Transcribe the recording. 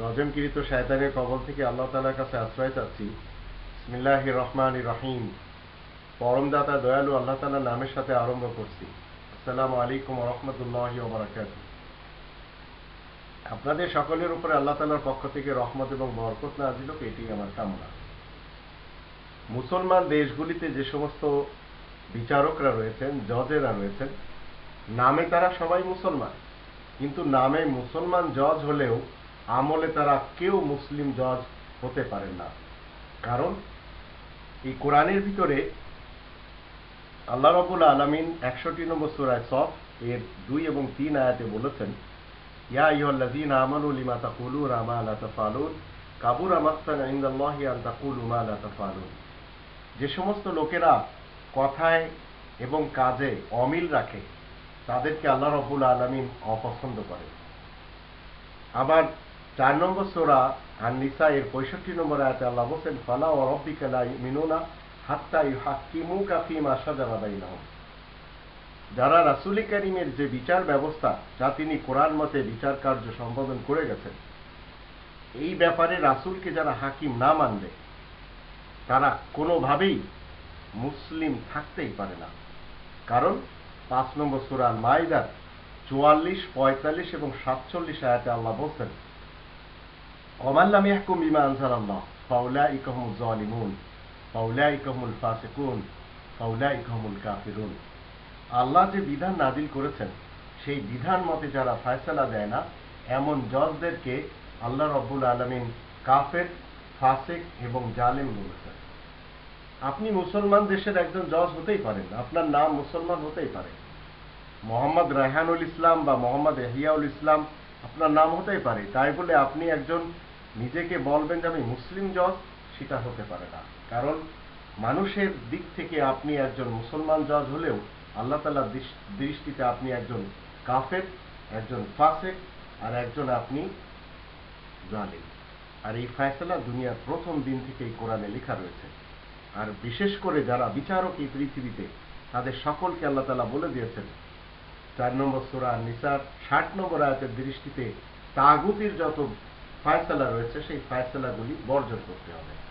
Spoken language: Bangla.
রজমকৃত শয়তানের কবল থেকে আল্লাহ তালার কাছে আশ্রয় চাচ্ছি। রহমান রহিম। পরমদাতা দয়ালু আল্লাহ তালার নামের সাথে আরম্ভ করছি। আসসালামু আলাইকুম রহমতুল্লাহ ওবরাকাত আপনাদের সকলের উপরে আল্লাহ তালার পক্ষ থেকে রহমত এবং বরকত নাজিল হোক এটি আমার কামনা। মুসলমান দেশগুলিতে যে সমস্ত বিচারকরা রয়েছেন, জজেরা রয়েছেন, নামে তারা সবাই মুসলমান। কিন্তু নামে মুসলমান জজ হলেও আমলে তারা কেউ মুসলিম জজ হতে পারেন না। কারণ, এই কোরআনের ভিতরে আল্লাহ রবুল আলমিন একষট্টি নম্বর সুরায় সফ এর দুই এবং তিন আয়াতে বলেছেন, ইয়া ইহল্লাযীনা আমানু লিমা তাকুলুনা মা লা তাফআলুন? কাবুরা মাকতান ইনদাল্লাহি আন তাকুলু মা লা তাফআলুন। যে সমস্ত লোকেরা কথায় এবং কাজে অমিল রাখে তাদেরকে আল্লাহ রবুল আলমিন অপছন্দ করে। আবার চার নম্বর সোরা আর নিসা এর পঁয়ষট্টি নম্বর আয়াতে আল্লাহ বলছেন, ফালা ও রব্বিকালা মিনুনা হাত্তা ইউ হাকিমু কাফিম আশা জানাবাইনাহম যারা রাসুলি করিমের যে বিচার ব্যবস্থা, যা তিনি কোরআন মতে বিচার কার্য সম্পাদন করে গেছেন, এই ব্যাপারে রাসুলকে যারা হাকিম না মানবে তারা কোনোভাবেই মুসলিম থাকতেই পারে না। কারণ পাঁচ নম্বর সুরান মাইদার চুয়াল্লিশ, পঁয়তাল্লিশ এবং সাতচল্লিশ আয়াতে আল্লাহ বলছেন কমাল্লাম ইয়াহকুম বিমা আনসার আল্লাহ ফাউলা ইকহমুল জালিমুন ফাউলা ইকহমুল ফাসিকুন ফাউলা ইকহমুল কাফিরুন। আল্লাহ যে বিধান নাজিল করেছেন, সেই বিধান মতে যারা ফয়সালা দেয় না, এমন জজদেরকে আল্লাহ রব্বুল আলমিন কাফের, ফাসেক এবং জালেম বলেছেন। আপনি মুসলমান দেশের একজন জজ হতেই পারেন, আপনার নাম মুসলমান হতেই পারে। মোহাম্মদ রেহানুল ইসলাম বা মোহাম্মদ এহিয়াউল ইসলাম আপনার নাম হতেই পারে। তাই বলে আপনি একজন নিজেকে বলবেন যে আমি মুসলিম জজ, সেটা হতে পারে না। কারণ মানুষের দিক থেকে আপনি একজন মুসলমান জজ হলেও আল্লাহ তালার দৃষ্টিতে আপনি একজন কাফের, একজন ফাসেক, আর একজন আপনি জালিম। আর এই ফয়সলা দুনিয়ার প্রথম দিন থেকেই কোরআনে লেখা রয়েছে। আর বিশেষ করে যারা বিচারক এই পৃথিবীতে, তাদের সকলকে আল্লাহ তালা বলে দিয়েছেন। চার নম্বর সোরা নিসার, ষাট নম্বর আয়াতের দৃষ্টিতে তাগুতির যত ফায়সালা রয়েছে, সেই ফায়সালাগুলি বর্জন করতে হবে।